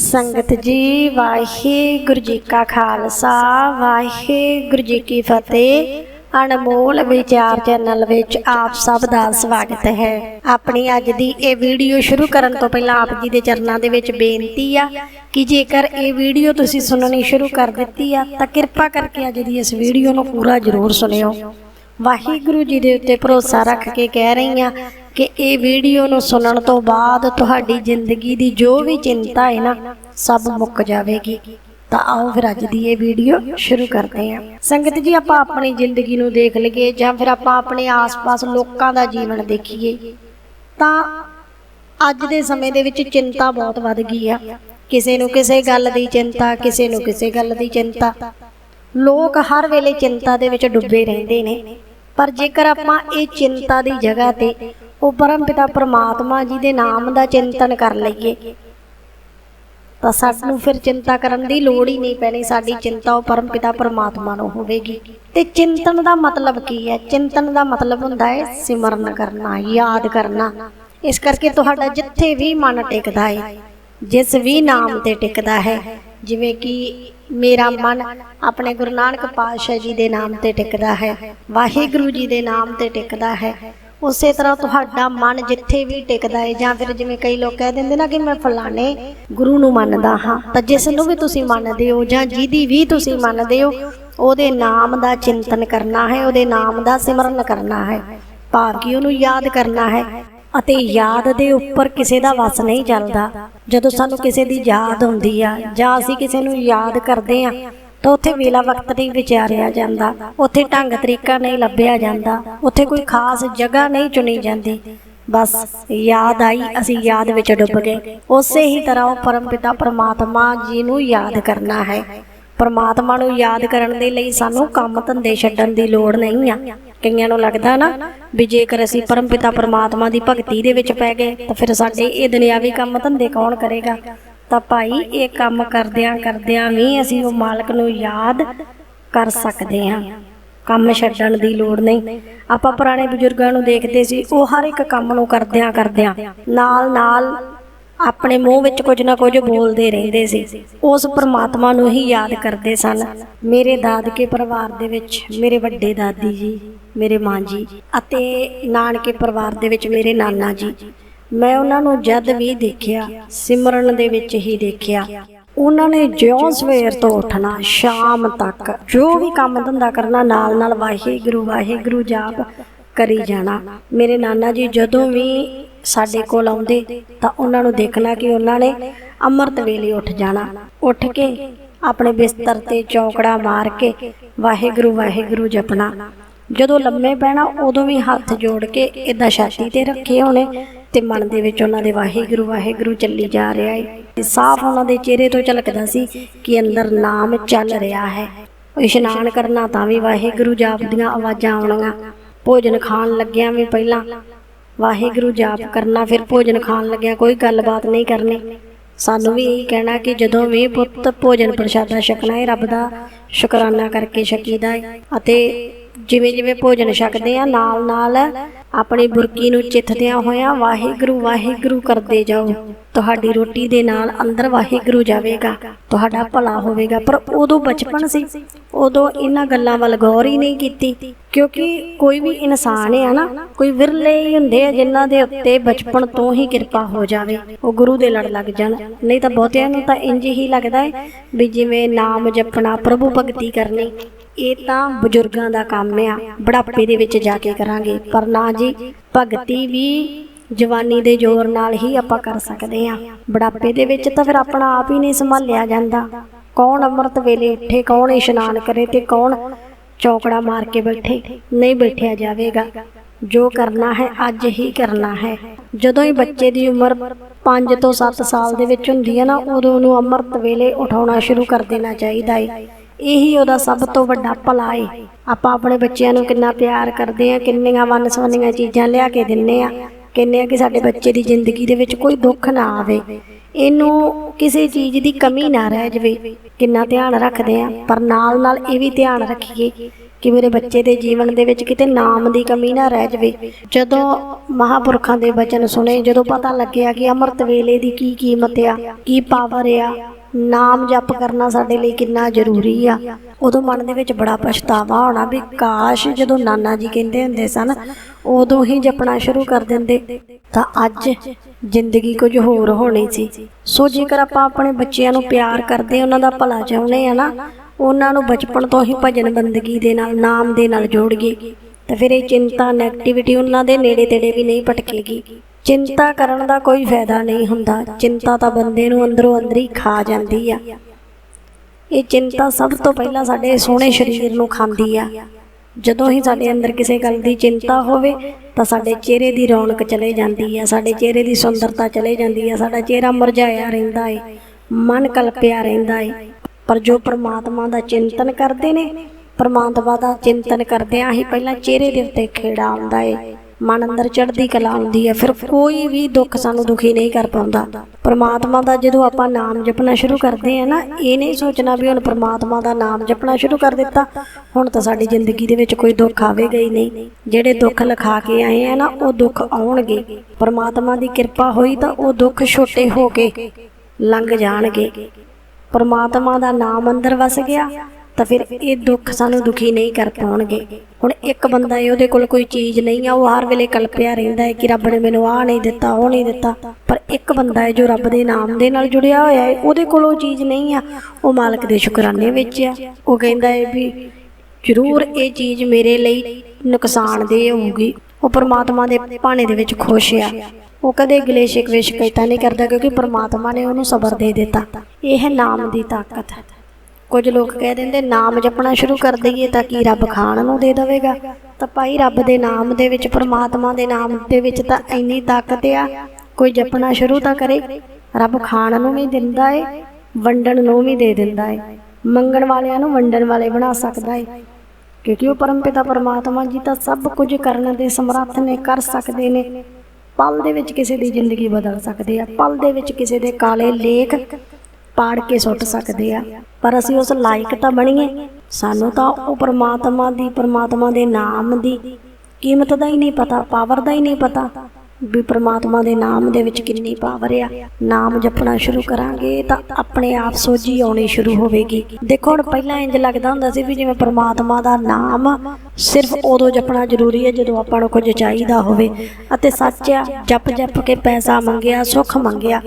ਸੰਗਤ ਜੀ ਵਾਹਿਗੁਰੂ ਜੀ ਕਾ ਖਾਲਸਾ ਵਾਹਿਗੁਰੂ ਜੀ ਕੀ ਫਤਿਹ। ਅਨਮੋਲ ਵਿਚਾਰ ਚੈਨਲ ਵਿੱਚ ਆਪ ਸਭ ਦਾ ਸਵਾਗਤ ਹੈ। ਆਪਣੀ ਅੱਜ ਦੀ ਇਹ ਵੀਡੀਓ ਸ਼ੁਰੂ ਕਰਨ ਤੋਂ ਪਹਿਲਾਂ ਆਪ ਜੀ ਦੇ ਚਰਨਾਂ ਦੇ ਵਿੱਚ ਬੇਨਤੀ ਆ ਕਿ ਜੇਕਰ ਇਹ ਵੀਡੀਓ ਤੁਸੀਂ ਸੁਣਨੀ ਸ਼ੁਰੂ ਕਰ ਦਿੱਤੀ ਆ, ਤਾਂ ਕਿਰਪਾ ਕਰਕੇ ਅੱਜ ਦੀ ਇਸ ਵੀਡੀਓ ਨੂੰ ਪੂਰਾ ਜ਼ਰੂਰ ਸੁਣਿਓ। ਵਾਹਿਗੁਰੂ ਜੀ ਦੇ ਉੱਤੇ ਭਰੋਸਾ ਰੱਖ ਕੇ ਕਹਿ ਰਹੀ ਹਾਂ ਕਿ ਇਹ ਵੀਡੀਓ ਨੂੰ ਸੁਣਨ ਤੋਂ ਬਾਅਦ ਤੁਹਾਡੀ ਜ਼ਿੰਦਗੀ ਦੀ ਜੋ ਵੀ ਚਿੰਤਾ ਹੈ ਨਾ, ਸਭ ਮੁੱਕ ਜਾਵੇਗੀ। ਤਾਂ ਆਓ ਫਿਰ ਅੱਜ ਦੀ ਇਹ ਵੀਡੀਓ ਸ਼ੁਰੂ ਕਰਦੇ ਹਾਂ। ਸੰਗਤ ਜੀ, ਆਪਾਂ ਆਪਣੀ ਜ਼ਿੰਦਗੀ ਨੂੰ ਦੇਖ ਲਈਏ ਜਾਂ ਫਿਰ ਆਪਾਂ ਆਪਣੇ ਆਸ-ਪਾਸ ਲੋਕਾਂ ਦਾ ਜੀਵਨ ਦੇਖੀਏ, ਤਾਂ ਅੱਜ ਦੇ ਸਮੇਂ ਦੇ ਵਿੱਚ ਚਿੰਤਾ ਬਹੁਤ ਵੱਧ ਗਈ ਆ। ਕਿਸੇ ਨੂੰ ਕਿਸੇ ਗੱਲ ਦੀ ਚਿੰਤਾ, ਕਿਸੇ ਨੂੰ ਕਿਸੇ ਗੱਲ ਦੀ ਚਿੰਤਾ। ਲੋਕ ਹਰ ਵੇਲੇ ਚਿੰਤਾ ਦੇ ਵਿੱਚ ਡੁੱਬੇ ਰਹਿੰਦੇ ਨੇ। ਪਰ ਜੇਕਰ ਆਪਾਂ ਇਹ ਚਿੰਤਾ ਦੀ ਜਗ੍ਹਾ ਤੇ ਉਹ ਪਰਮ ਪਿਤਾ ਪਰਮਾਤਮਾ ਜੀ ਦੇ ਨਾਮ ਦਾ ਚਿੰਤਨ ਕਰ ਲਈਏ। ਤਾਂ ਸਾਨੂੰ ਫਿਰ ਚਿੰਤਾ ਕਰਨ ਦੀ ਲੋੜ ਹੀ ਨਹੀਂ ਪੈਣੀ, ਸਾਡੀ ਚਿੰਤਾ ਉਹ ਪਰਮ ਪਿਤਾ ਪਰਮਾਤਮਾ ਨੂੰ ਹੋਵੇਗੀ। ਤੇ ਚਿੰਤਨ ਦਾ ਮਤਲਬ ਕੀ ਹੈ? ਚਿੰਤਨ ਦਾ ਮਤਲਬ ਹੁੰਦਾ ਹੈ ਸਿਮਰਨ ਕਰਨਾ, ਯਾਦ ਕਰਨਾ। ਇਸ ਕਰਕੇ ਤੁਹਾਡਾ ਜਿੱਥੇ ਵੀ ਮਨ ਟਿਕਦਾ ਹੈ, ਜਿਸ ਵੀ ਨਾਮ ਤੇ ਟਿਕਦਾ ਹੈ, ਜਿਵੇਂ ਕਿ ਮੇਰਾ ਮਨ ਆਪਣੇ ਗੁਰੂ ਨਾਨਕ ਪਾਤਸ਼ਾਹ ਜੀ ਦੇ ਨਾਮ ਤੇ ਟਿਕਦਾ ਹੈ, ਵਾਹਿਗੁਰੂ ਜੀ ਦੇ ਨਾਮ ਤੇ ਟਿਕਦਾ ਹੈ ਉਸੇ ਤਰ੍ਹਾਂ ਤੁਹਾਡਾ ਮਨ ਜਿੱਥੇ ਵੀ ਟਿਕਦਾ ਹੈ ਜਾਂ ਫਿਰ ਜਿਵੇਂ ਕਈ ਲੋਕ ਕਹਿ ਦਿੰਦੇ ਨਾ ਕਿ ਮੈਂ ਫਲਾਣੇ ਗੁਰੂ ਨੂੰ ਮੰਨਦਾ ਹਾਂ, ਤਾਂ ਜਿਸ ਨੂੰ ਵੀ ਤੁਸੀਂ ਮੰਨਦੇ ਹੋ ਜਾਂ ਜਿਹਦੀ ਵੀ ਤੁਸੀਂ ਮੰਨਦੇ ਹੋ, ਉਹਦੇ ਨਾਮ ਦਾ ਚਿੰਤਨ ਕਰਨਾ ਹੈ, ਉਹਦੇ ਨਾਮ ਦਾ ਸਿਮਰਨ ਕਰਨਾ ਹੈ, ਭਾਵ ਕਿ ਉਹਨੂੰ ਯਾਦ ਕਰਨਾ ਹੈ, ਅਤੇ ਯਾਦ ਦੇ ਉੱਪਰ ਕਿਸੇ ਦਾ ਵਸ ਨਹੀਂ ਚੱਲਦਾ। ਜਦੋਂ ਸਾਨੂੰ ਕਿਸੇ ਦੀ ਯਾਦ ਹੁੰਦੀ ਆ, ਜਾਂ ਅਸੀਂ ਕਿਸੇ ਨੂੰ ਯਾਦ ਕਰਦੇ ਆ ਤਾਂ ਉੱਥੇ ਵੇਲਾ ਵਕਤ ਨਹੀਂ ਵਿਚਾਰਿਆ ਜਾਂਦਾ। ਉੱਥੇ ਢੰਗ ਤਰੀਕਾ ਨਹੀਂ ਲੱਭਿਆ ਜਾਂਦਾ। ਉੱਥੇ ਕੋਈ ਖਾਸ ਜਗ੍ਹਾ ਨਹੀਂ ਚੁਣੀ ਜਾਂਦੀ। ਬਸ ਯਾਦ ਆਈ, ਅਸੀਂ ਯਾਦ ਵਿੱਚ ਡੁੱਬ ਗਏ। ਉਸੇ ਹੀ ਤਰ੍ਹਾਂ ਉਹ ਪਰਮਪਿਤਾ ਪਰਮਾਤਮਾ ਜੀ ਨੂੰ ਯਾਦ ਕਰਨਾ ਹੈ। ਪਰਮਾਤਮਾ ਨੂੰ ਯਾਦ ਕਰਨ ਦੇ ਲਈ ਸਾਨੂੰ ਕੰਮ ਧੰਦੇ ਛੱਡਣ ਦੀ ਲੋੜ ਨਹੀਂ ਆ। ਕਈਆਂ ਨੂੰ ਲੱਗਦਾ ਨਾ ਵੀ ਜੇਕਰ ਅਸੀਂ ਪਰਮਪਿਤਾ ਪਰਮਾਤਮਾ ਦੀ ਭਗਤੀ ਦੇ ਵਿੱਚ ਪੈ ਗਏ, ਤਾਂ ਫਿਰ ਸਾਡੇ ਇਹ ਦੁਨਿਆਵੀ ਕੰਮ ਧੰਦੇ ਕੌਣ ਕਰੇਗਾ? ਤਾਂ ਭਾਈ ਇਹ ਕੰਮ ਕਰਦਿਆਂ ਕਰਦਿਆਂ ਵੀ ਅਸੀਂ ਉਹ ਮਾਲਕ ਨੂੰ ਯਾਦ ਕਰ ਸਕਦੇ ਹਾਂ। ਕੰਮ ਛੱਡਣ ਦੀ ਲੋੜ ਨਹੀਂ। ਆਪਾਂ ਪੁਰਾਣੇ ਬਜ਼ੁਰਗਾਂ ਨੂੰ ਦੇਖਦੇ ਸੀ, ਉਹ ਹਰ ਇੱਕ ਕੰਮ ਨੂੰ ਕਰਦਿਆਂ ਕਰਦਿਆਂ ਨਾਲ ਨਾਲ ਆਪਣੇ ਮੂੰਹ ਵਿੱਚ ਕੁਝ ਨਾ ਕੁਝ ਬੋਲਦੇ ਰਹਿੰਦੇ ਸੀ। ਉਸ ਪਰਮਾਤਮਾ ਨੂੰ ਹੀ ਯਾਦ ਕਰਦੇ ਸਨ, ਮੇਰੇ ਦਾਦਕੇ ਪਰਿਵਾਰ ਦੇ ਵਿੱਚ ਮੇਰੇ ਵੱਡੇ ਦਾਦੀ ਜੀ, ਮੇਰੇ ਮਾਂ ਜੀ ਅਤੇ ਨਾਨਕੇ ਪਰਿਵਾਰ ਦੇ ਵਿੱਚ ਮੇਰੇ ਨਾਨਾ ਜੀ। ਮੈਂ ਉਹਨਾਂ ਨੂੰ ਜਦ ਵੀ ਦੇਖਿਆ, ਸਿਮਰਨ ਦੇ ਵਿੱਚ ਹੀ ਦੇਖਿਆ। ਉਹਨਾਂ ਨੇ ਜਿਉਂ ਸਵੇਰ ਤੋਂ ਉੱਠਣਾ, ਸ਼ਾਮ ਤੱਕ ਜੋ ਵੀ ਕੰਮ ਧੰਦਾ ਕਰਨਾ, ਨਾਲ ਨਾਲ ਵਾਹਿਗੁਰੂ ਵਾਹਿਗੁਰੂ ਜਾਪ ਕਰੀ ਜਾਣਾ। ਮੇਰੇ ਨਾਨਾ ਜੀ ਜਦੋਂ ਵੀ ਸਾਡੇ ਕੋਲ ਆਉਂਦੇ, ਤਾਂ ਉਹਨਾਂ ਨੂੰ ਦੇਖਣਾ ਕਿ ਉਹਨਾਂ ਨੇ ਅੰਮ੍ਰਿਤ ਵੇਲੇ ਉੱਠ ਜਾਣਾ। ਉੱਠ ਕੇ ਆਪਣੇ ਬਿਸਤਰ ਤੇ ਚੌਂਕੜਾ ਮਾਰ ਕੇ ਵਾਹਿਗੁਰੂ ਵਾਹਿਗੁਰੂ ਜਪਣਾ। ਜਦੋਂ ਲੰਮੇ ਪੈਣਾ ਉਦੋਂ ਵੀ ਹੱਥ ਜੋੜ ਕੇ ਇਦਾਂ ਛਾਤੀ ਤੇ ਰੱਖੇ ਹੋਣੇ ਤੇ ਮਨ ਦੇ ਵਿੱਚ ਉਹਨਾਂ ਦੇ ਵਾਹਿਗੁਰੂ ਵਾਹਿਗੁਰੂ ਚੱਲੀ ਜਾ ਰਿਹਾ ਹੈ ਤੇ ਸਾਫ਼ ਉਹਨਾਂ ਦੇ ਚਿਹਰੇ ਤੋਂ ਝਲਕਦਾ ਸੀ ਕਿ ਅੰਦਰ ਨਾਮ ਚੱਲ ਰਿਹਾ ਹੈ। ਇਸ਼ਨਾਨ ਕਰਨਾ ਤਾਂ ਵੀ ਵਾਹਿਗੁਰੂ ਜਾਪ ਦੀਆਂ ਆਵਾਜ਼ਾਂ ਆਉਣੀਆਂ। ਭੋਜਨ ਖਾਣ ਲੱਗਿਆਂ ਵੀ ਪਹਿਲਾਂ ਵਾਹਿਗੁਰੂ ਜਾਪ ਕਰਨਾ, ਫਿਰ ਭੋਜਨ ਖਾਣ ਲੱਗਿਆ ਕੋਈ ਗੱਲਬਾਤ ਨਹੀਂ ਕਰਨੀ। ਸਾਨੂੰ ਵੀ ਇਹੀ ਕਹਿਣਾ ਕਿ ਜਦੋਂ ਵੀ ਪੁੱਤ ਭੋਜਨ ਪ੍ਰਸ਼ਾਦਾ ਛਕਣਾ ਹੈ ਰੱਬ ਦਾ ਸ਼ੁਕਰਾਨਾ ਕਰਕੇ ਛਕੀਦਾ ਹੈ ਅਤੇ ਜਿਵੇਂ ਜਿਵੇਂ ਭੋਜਨ ਛਕਦੇ ਆ, ਨਾਲ ਨਾਲ ਆਪਣੀ ਬੁਰਕੀ ਨੂੰ ਚਿੱਥਦਿਆਂ ਹੋਇਆਂ ਵਾਹਿਗੁਰੂ ਵਾਹਿਗੁਰੂ ਕਰਦੇ ਜਾਓ। ਤੁਹਾਡੀ ਰੋਟੀ ਦੇ ਨਾਲ ਅੰਦਰ ਵਾਹਿਗੁਰੂ ਜਾਵੇਗਾ, ਤੁਹਾਡਾ ਭਲਾ ਹੋਵੇਗਾ। ਪਰ ਉਦੋਂ ਬਚਪਨ ਸੀ ਉਦੋਂ ਇਹਨਾਂ ਗੱਲਾਂ ਵੱਲ ਗੌਰ ਹੀ ਨਹੀਂ ਕੀਤੀ, ਕਿਉਂਕਿ ਕੋਈ ਵੀ ਇਨਸਾਨ ਹੈ ਨਾ, ਕੋਈ ਵਿਰਲੇ ਹੀ ਹੁੰਦੇ ਆ ਜਿਨ੍ਹਾਂ ਦੇ ਉੱਤੇ ਬਚਪਨ ਤੋਂ ਹੀ ਕਿਰਪਾ ਹੋ ਜਾਵੇ, ਉਹ ਗੁਰੂ ਦੇ ਲੜ ਲੱਗ ਜਾਣ। ਨਹੀਂ ਤਾਂ ਬਹੁਤਿਆਂ ਨੂੰ ਤਾਂ ਇੰਜ ਹੀ ਲੱਗਦਾ ਹੈ ਵੀ ਜਿਵੇਂ ਨਾਮ ਜਪਣਾ, ਪ੍ਰਭੂ ਭਗਤੀ ਕਰਨੀ, ਇਹ ਤਾਂ ਬਜ਼ੁਰਗਾਂ ਦਾ ਕੰਮ ਆ, ਬੁਢਾਪੇ ਦੇ ਵਿੱਚ ਜਾ ਕੇ ਕਰਾਂਗੇ। ਪਰ ਨਾ ਜੀ, ਭਗਤੀ ਵੀ ਜਵਾਨੀ ਦੇ ਜ਼ੋਰ ਨਾਲ ਹੀ ਆਪਾਂ ਕਰ ਸਕਦੇ ਆ ਬੁਢਾਪੇ ਦੇ ਵਿੱਚ ਤਾਂ ਫਿਰ ਆਪਣਾ ਆਪ ਹੀ ਨਹੀਂ ਸੰਭਾਲਿਆ ਜਾਂਦਾ। ਕੌਣ ਅੰਮ੍ਰਿਤ ਵੇਲੇ ਉੱਠੇ, ਕੌਣ ਇਸ਼ਨਾਨ ਕਰੇ ਤੇ ਕੌਣ ਚੌਕੜਾ ਮਾਰ ਕੇ ਬੈਠੇ? ਨਹੀਂ ਬੈਠਿਆ ਜਾਵੇਗਾ। ਜੋ ਕਰਨਾ ਹੈ, ਅੱਜ ਹੀ ਕਰਨਾ ਹੈ। ਜਦੋਂ ਹੀ ਬੱਚੇ ਦੀ ਉਮਰ 5 ਤੋਂ 7 ਸਾਲ ਦੇ ਵਿੱਚ ਹੁੰਦੀ ਹੈ ਨਾ, ਉਦੋਂ ਉਹਨੂੰ ਅੰਮ੍ਰਿਤ ਵੇਲੇ ਉਠਾਉਣਾ ਸ਼ੁਰੂ ਕਰ ਦੇਣਾ ਚਾਹੀਦਾ ਹੈ ਇਹੀ ਉਹਦਾ ਸਭ ਤੋਂ ਵੱਡਾ ਭਲਾ ਏ। ਆਪਾਂ ਆਪਣੇ ਬੱਚਿਆਂ ਨੂੰ ਕਿੰਨਾ ਪਿਆਰ ਕਰਦੇ ਆ ਕਿੰਨੀਆਂ ਵੰਨ-ਸਵੰਨੀਆਂ ਚੀਜ਼ਾਂ ਲਿਆ ਕੇ ਦਿੰਨੇ ਆ ਕਹਿੰਦੇ ਆ ਕਿ ਸਾਡੇ ਬੱਚੇ ਦੀ ਜ਼ਿੰਦਗੀ ਦੇ ਵਿੱਚ ਕੋਈ ਦੁੱਖ ਨਾ ਆਵੇ। ਇਹਨੂੰ ਕਿਸੇ ਚੀਜ਼ ਦੀ ਕਮੀ ਨਾ ਰਹਿ ਜਾਵੇ। ਕਿੰਨਾ ਧਿਆਨ ਰੱਖਦੇ ਆ ਪਰ ਨਾਲ ਨਾਲ ਇਹ ਵੀ ਧਿਆਨ ਰੱਖੀਏ ਕਿ ਮੇਰੇ ਬੱਚੇ ਦੇ ਜੀਵਨ ਦੇ ਵਿੱਚ ਕਿਤੇ ਨਾਮ ਦੀ ਕਮੀ ਨਾ ਰਹਿ ਜਾਵੇ। ਜਦੋਂ ਮਹਾਪੁਰਖਾਂ ਦੇ ਬਚਨ ਸੁਣੇ, ਜਦੋਂ ਪਤਾ ਲੱਗਿਆ ਕਿ ਅੰਮ੍ਰਿਤ ਵੇਲੇ ਦੀ ਕੀ ਕੀਮਤ ਆ, ਕੀ ਪਾਵਰ ਆ, ਨਾਮ ਜਪ ਕਰਨਾ ਸਾਡੇ ਲਈ ਕਿੰਨਾ ਜ਼ਰੂਰੀ ਆ, ਉਦੋਂ ਮਨ ਦੇ ਵਿੱਚ ਬੜਾ ਪਛਤਾਵਾ ਹੋਣਾ ਵੀ ਕਾਸ਼ ਜਦੋਂ ਨਾਨਾ ਜੀ ਕਹਿੰਦੇ ਹੁੰਦੇ ਸਨ, ਉਦੋਂ ਹੀ ਜਪਣਾ ਸ਼ੁਰੂ ਕਰ ਦਿੰਦੇ। ਤਾਂ ਅੱਜ ਜ਼ਿੰਦਗੀ ਕੁਝ ਹੋਰ ਹੋਣੀ ਸੀ। ਸੋ ਜੇਕਰ ਆਪਾਂ ਆਪਣੇ ਬੱਚਿਆਂ ਨੂੰ ਪਿਆਰ ਕਰਦੇ, ਉਹਨਾਂ ਦਾ ਭਲਾ ਚਾਹੁੰਦੇ ਆ ਨਾ, ਉਹਨਾਂ ਨੂੰ ਬਚਪਨ ਤੋਂ ਹੀ ਭਜਨ ਬੰਦਗੀ ਦੇ ਨਾਲ, ਨਾਮ ਦੇ ਨਾਲ ਜੋੜੀਏ, ਤਾਂ ਫਿਰ ਇਹ ਚਿੰਤਾ ਨੈਗੇਟਿਵਿਟੀ ਉਹਨਾਂ ਦੇ ਨੇੜੇ ਤੇੜੇ ਵੀ ਨਹੀਂ ਭਟਕੇਗੀ। ਚਿੰਤਾ ਕਰਨ ਦਾ ਕੋਈ ਫਾਇਦਾ ਨਹੀਂ ਹੁੰਦਾ। ਚਿੰਤਾ ਤਾਂ ਬੰਦੇ ਨੂੰ ਅੰਦਰੋਂ ਅੰਦਰ ਹੀ ਖਾ ਜਾਂਦੀ ਆ। ਇਹ ਚਿੰਤਾ ਸਭ ਤੋਂ ਪਹਿਲਾਂ ਸਾਡੇ ਸੋਹਣੇ ਸਰੀਰ ਨੂੰ ਖਾਂਦੀ ਆ। ਜਦੋਂ ਹੀ ਸਾਡੇ ਅੰਦਰ ਕਿਸੇ ਗੱਲ ਦੀ ਚਿੰਤਾ ਹੋਵੇ, ਤਾਂ ਸਾਡੇ ਚਿਹਰੇ ਦੀ ਰੌਣਕ ਚਲੇ ਜਾਂਦੀ ਹੈ ਸਾਡੇ ਚਿਹਰੇ ਦੀ ਸੁੰਦਰਤਾ ਚਲੇ ਜਾਂਦੀ ਹੈ ਸਾਡਾ ਚਿਹਰਾ ਮੁਰਝਾਇਆ ਰਹਿੰਦਾ ਏ, ਮਨ ਕਲਪਿਆ ਰਹਿੰਦਾ ਏ। ਪਰ ਜੋ ਪ੍ਰਮਾਤਮਾ ਦਾ ਚਿੰਤਨ ਕਰਦੇ ਨੇ, ਪਰਮਾਤਮਾ ਦਾ ਚਿੰਤਨ ਕਰਦਿਆਂ ਹੀ ਪਹਿਲਾਂ ਚਿਹਰੇ ਦੇ ਉੱਤੇ ਖੇੜਾ ਆਉਂਦਾ ਏ। ਮਨ ਅੰਦਰ ਚੜ੍ਹਦੀ ਕਲਾ ਆਉਂਦੀ ਹੈ। ਫਿਰ ਕੋਈ ਵੀ ਦੁੱਖ ਸਾਨੂੰ ਦੁਖੀ ਨਹੀਂ ਕਰ ਪਾਉਂਦਾ। ਪਰਮਾਤਮਾ ਦਾ ਜਦੋਂ ਆਪਾਂ ਨਾਮ ਜਪਣਾ ਸ਼ੁਰੂ ਕਰਦੇ ਆ ਨਾ, ਇਹ ਨਹੀਂ ਸੋਚਣਾ ਵੀ ਹੁਣ ਪਰਮਾਤਮਾ ਦਾ ਨਾਮ ਜਪਣਾ ਸ਼ੁਰੂ ਕਰ ਦਿੱਤਾ, ਹੁਣ ਤਾਂ ਸਾਡੀ ਜ਼ਿੰਦਗੀ ਦੇ ਵਿੱਚ ਕੋਈ ਦੁੱਖ ਆਵੇਗਾ ਹੀ ਨਹੀਂ। ਜਿਹੜੇ ਦੁੱਖ ਲਿਖਾ ਕੇ ਆਏ ਆ ਨਾ, ਉਹ ਦੁੱਖ ਆਉਣਗੇ। ਪਰਮਾਤਮਾ ਦੀ ਕਿਰਪਾ ਹੋਈ ਤਾਂ ਉਹ ਦੁੱਖ ਛੋਟੇ ਹੋ ਕੇ ਲੰਘ ਜਾਣਗੇ। ਪਰਮਾਤਮਾ ਦਾ ਨਾਮ ਅੰਦਰ ਵਸ ਗਿਆ। ਤਾਂ ਫਿਰ ਇਹ ਦੁੱਖ ਸਾਨੂੰ ਦੁਖੀ ਨਹੀਂ ਕਰ ਪਾਉਣਗੇ। ਹੁਣ ਇੱਕ ਬੰਦਾ ਹੈ ਉਹਦੇ ਕੋਲ ਕੋਈ ਚੀਜ਼ ਨਹੀਂ ਆ, ਉਹ ਹਰ ਵੇਲੇ ਕਲਪਿਆ ਰਹਿੰਦਾ ਹੈ ਕਿ ਰੱਬ ਨੇ ਮੈਨੂੰ ਆਹ ਨਹੀਂ ਦਿੱਤਾ, ਉਹ ਨਹੀਂ ਦਿੱਤਾ। ਪਰ ਇੱਕ ਬੰਦਾ ਹੈ ਜੋ ਰੱਬ ਦੇ ਨਾਮ ਦੇ ਨਾਲ ਜੁੜਿਆ ਹੋਇਆ ਹੈ, ਉਹਦੇ ਕੋਲ ਉਹ ਚੀਜ਼ ਨਹੀਂ ਆ, ਉਹ ਮਾਲਕ ਦੇ ਸ਼ੁਕਰਾਨੇ ਵਿੱਚ ਆ। ਉਹ ਕਹਿੰਦਾ ਹੈ ਵੀ ਜ਼ਰੂਰ ਇਹ ਚੀਜ਼ ਮੇਰੇ ਲਈ ਨੁਕਸਾਨਦੇਹ ਹੋਊਗੀ। ਉਹ ਪਰਮਾਤਮਾ ਦੇ ਭਾਣੇ ਦੇ ਵਿੱਚ ਖੁਸ਼ ਆ। ਉਹ ਕਦੇ ਗਿਲੇ ਸ਼ਿਕਵੇ ਸ਼ਿਕਾਇਤਾਂ ਨਹੀਂ ਕਰਦਾ ਕਿਉਂਕਿ ਪਰਮਾਤਮਾ ਨੇ ਉਹਨੂੰ ਸਬਰ ਦੇ ਦਿੱਤਾ। ਇਹ ਹੈ ਨਾਮ ਦੀ ਤਾਕਤ। ਕੁਝ ਲੋਕ ਕਹਿ ਦਿੰਦੇ, ਨਾਮ ਜਪਣਾ ਸ਼ੁਰੂ ਕਰ ਦਈਏ ਤਾਂ ਕੀ ਰੱਬ ਖਾਣ ਨੂੰ ਦੇ ਦੇਵੇਗਾ? ਤਾਂ ਭਾਈ ਰੱਬ ਦੇ ਨਾਮ ਦੇ ਵਿੱਚ, ਪਰਮਾਤਮਾ ਦੇ ਨਾਮ ਦੇ ਵਿੱਚ ਤਾਂ ਇੰਨੀ ਤਾਕਤ ਆ, ਕੋਈ ਜਪਣਾ ਸ਼ੁਰੂ ਤਾਂ ਕਰੇ। ਰੱਬ ਖਾਣ ਨੂੰ ਵੀ ਦਿੰਦਾ ਏ, ਵੰਡਣ ਨੂੰ ਵੀ ਦੇ ਦਿੰਦਾ ਏ। ਮੰਗਣ ਵਾਲਿਆਂ ਨੂੰ ਵੰਡਣ ਵਾਲੇ ਬਣਾ ਸਕਦਾ ਏ। ਕਿਉਂਕਿ ਉਹ ਪਰਮ ਪਿਤਾ ਪਰਮਾਤਮਾ ਜੀ ਤਾਂ ਸਭ ਕੁਝ ਕਰਨ ਦੇ ਸਮਰੱਥ ਨੇ, ਕਰ ਸਕਦੇ ਨੇ। ਪਲ ਦੇ ਵਿੱਚ ਕਿਸੇ ਦੀ ਜ਼ਿੰਦਗੀ ਬਦਲ ਸਕਦੇ ਆ, ਪਲ ਦੇ ਵਿੱਚ ਕਿਸੇ ਦੇ ਕਾਲੇ ਲੇਖ ਪਾੜ ਕੇ ਸੁੱਟ ਸਕਦੇ ਆ। ਪਰ ਅਸੀਂ ਉਸ ਲਾਇਕ ਤਾਂ ਬਣੀਏ। ਸਾਨੂੰ ਤਾਂ ਉਹ ਪਰਮਾਤਮਾ ਦੀ, ਪਰਮਾਤਮਾ ਦੇ ਨਾਮ ਦੀ ਕੀਮਤ ਦਾ ਹੀ ਨਹੀਂ ਪਤਾ, ਪਾਵਰ ਦਾ ਹੀ ਨਹੀਂ ਪਤਾ ਵੀ ਪਰਮਾਤਮਾ ਦੇ ਨਾਮ ਦੇ ਵਿੱਚ ਕਿੰਨੀ ਪਾਵਰ ਆ। ਨਾਮ ਜਪਣਾ ਸ਼ੁਰੂ ਕਰਾਂਗੇ ਤਾਂ ਆਪਣੇ ਆਪ ਸੋਝੀ ਆਉਣੀ ਸ਼ੁਰੂ ਹੋਵੇਗੀ। ਦੇਖੋ, ਹੁਣ ਪਹਿਲਾਂ ਇੰਜ ਲੱਗਦਾ ਹੁੰਦਾ ਸੀ ਵੀ ਜਿਵੇਂ ਪਰਮਾਤਮਾ ਦਾ ਨਾਮ ਸਿਰਫ ਉਦੋਂ ਜਪਣਾ ਜ਼ਰੂਰੀ ਹੈ ਜਦੋਂ ਆਪਾਂ ਨੂੰ ਕੁਝ ਚਾਹੀਦਾ ਹੋਵੇ ਅਤੇ ਸੱਚ ਆ, ਜਪ ਜਪ ਕੇ ਪੈਸਾ ਮੰਗਿਆ, ਸੁੱਖ ਮੰਗਿਆ।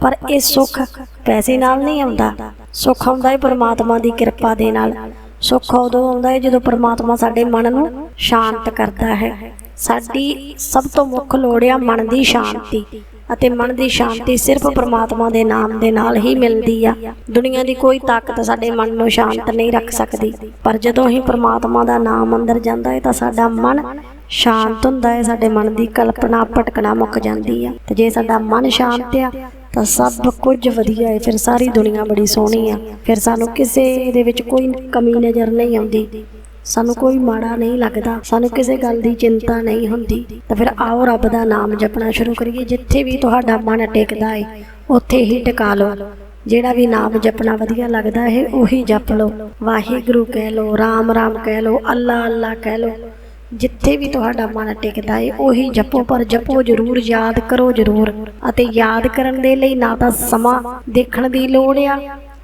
ਪਰ ਇਹ ਸੁੱਖ ਪੈਸੇ ਨਾਲ ਨਹੀਂ ਆਉਂਦਾ। ਸੁੱਖ ਆਉਂਦਾ ਹੈ ਪਰਮਾਤਮਾ ਦੀ ਕਿਰਪਾ ਦੇ ਨਾਲ। ਸੁੱਖ ਉਦੋਂ ਆਉਂਦਾ ਹੈ ਜਦੋਂ ਪਰਮਾਤਮਾ ਸਾਡੇ ਮਨ ਨੂੰ ਸ਼ਾਂਤ ਕਰਦਾ ਹੈ। ਸਾਡੀ ਸਭ ਤੋਂ ਮੁੱਖ ਲੋੜ ਆ ਮਨ ਦੀ ਸ਼ਾਂਤੀ ਅਤੇ ਮਨ ਦੀ ਸ਼ਾਂਤੀ ਸਿਰਫ ਪਰਮਾਤਮਾ ਦੇ ਨਾਮ ਦੇ ਨਾਲ ਹੀ ਮਿਲਦੀ ਆ। ਦੁਨੀਆ ਦੀ ਕੋਈ ਤਾਕਤ ਸਾਡੇ ਮਨ ਨੂੰ ਸ਼ਾਂਤ ਨਹੀਂ ਰੱਖ ਸਕਦੀ। ਪਰ ਜਦੋਂ ਹੀ ਪਰਮਾਤਮਾ ਦਾ ਨਾਮ ਅੰਦਰ ਜਾਂਦਾ ਹੈ ਤਾਂ ਸਾਡਾ ਮਨ ਸ਼ਾਂਤ ਹੁੰਦਾ ਹੈ ਸਾਡੇ ਮਨ ਦੀ ਕਲਪਨਾ ਭਟਕਣਾ ਮੁੱਕ ਜਾਂਦੀ ਆ। ਤੇ ਜੇ ਸਾਡਾ ਮਨ ਸ਼ਾਂਤ ਆ ਤਾਂ ਸਭ ਕੁਝ ਵਧੀਆ ਹੈ ਫਿਰ ਸਾਰੀ ਦੁਨੀਆ ਬੜੀ ਸੋਹਣੀ ਆ। ਫਿਰ ਸਾਨੂੰ ਕਿਸੇ ਦੇ ਵਿੱਚ ਕੋਈ ਕਮੀ ਨਜ਼ਰ ਨਹੀਂ ਆਉਂਦੀ। ਸਾਨੂੰ ਕੋਈ ਮਾੜਾ ਨਹੀਂ ਲੱਗਦਾ। ਸਾਨੂੰ ਕਿਸੇ ਗੱਲ ਦੀ ਚਿੰਤਾ ਨਹੀਂ ਹੁੰਦੀ। ਤਾਂ ਫਿਰ ਆਓ ਰੱਬ ਦਾ ਨਾਮ ਜਪਣਾ ਸ਼ੁਰੂ ਕਰੀਏ। ਜਿੱਥੇ ਵੀ ਤੁਹਾਡਾ ਮਨ ਟਿਕਦਾ ਹੈ ਉੱਥੇ ਹੀ ਟਿਕਾ ਲਓ। ਜਿਹੜਾ ਵੀ ਨਾਮ ਜਪਣਾ ਵਧੀਆ ਲੱਗਦਾ ਹੈ ਉਹੀ ਜਪ ਲਓ। ਵਾਹਿਗੁਰੂ ਕਹਿ ਲਓ, ਰਾਮ ਰਾਮ ਕਹਿ ਲਓ, ਅੱਲਾ ਅੱਲਾ ਕਹਿ ਲਓ। ਜਿੱਥੇ ਵੀ ਤੁਹਾਡਾ ਮਨ ਟਿਕਦਾ ਏ, ਉਹੀ ਜਪੋ, ਪਰ ਜਪੋ ਜ਼ਰੂਰ, ਯਾਦ ਕਰੋ ਜ਼ਰੂਰ। ਅਤੇ ਯਾਦ ਕਰਨ ਦੇ ਲਈ ਨਾ ਤਾਂ ਸਮਾਂ ਦੇਖਣ ਦੀ ਲੋੜ ਆ,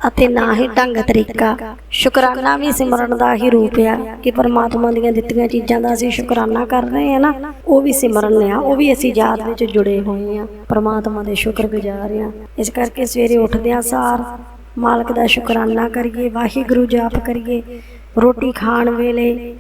ਅਤੇ ਨਾ ਹੀ ਢੰਗ ਤਰੀਕਾ। ਸ਼ੁਕਰਾਨਾ ਵੀ ਸਿਮਰਨ ਦਾ ਹੀ ਰੂਪ ਆ ਕਿ ਪਰਮਾਤਮਾ ਦੀਆਂ ਦਿੱਤੀਆਂ ਚੀਜ਼ਾਂ ਦਾ ਅਸੀਂ ਸ਼ੁਕਰਾਨਾ ਕਰ ਰਹੇ ਆ ਨਾ, ਉਹ ਵੀ ਸਿਮਰਨ ਆ, ਉਹ ਵੀ ਅਸੀਂ ਯਾਦ ਵਿੱਚ ਜੁੜੇ ਹੋਏ ਆ ਪਰਮਾਤਮਾ ਦੇ ਸ਼ੁਕਰਗੁਜ਼ਾਰ ਆ ਇਸ ਕਰਕੇ ਸਵੇਰੇ ਉੱਠਦੇ ਉੱਠਦਿਆਂ ਸਾਰ ਮਾਲਕ ਦਾ ਸ਼ੁਕਰਾਨਾ ਕਰੀਏ, ਵਾਹਿਗੁਰੂ ਜਾਪ ਕਰੀਏ, ਰੋਟੀ ਖਾਣ ਵੇਲੇ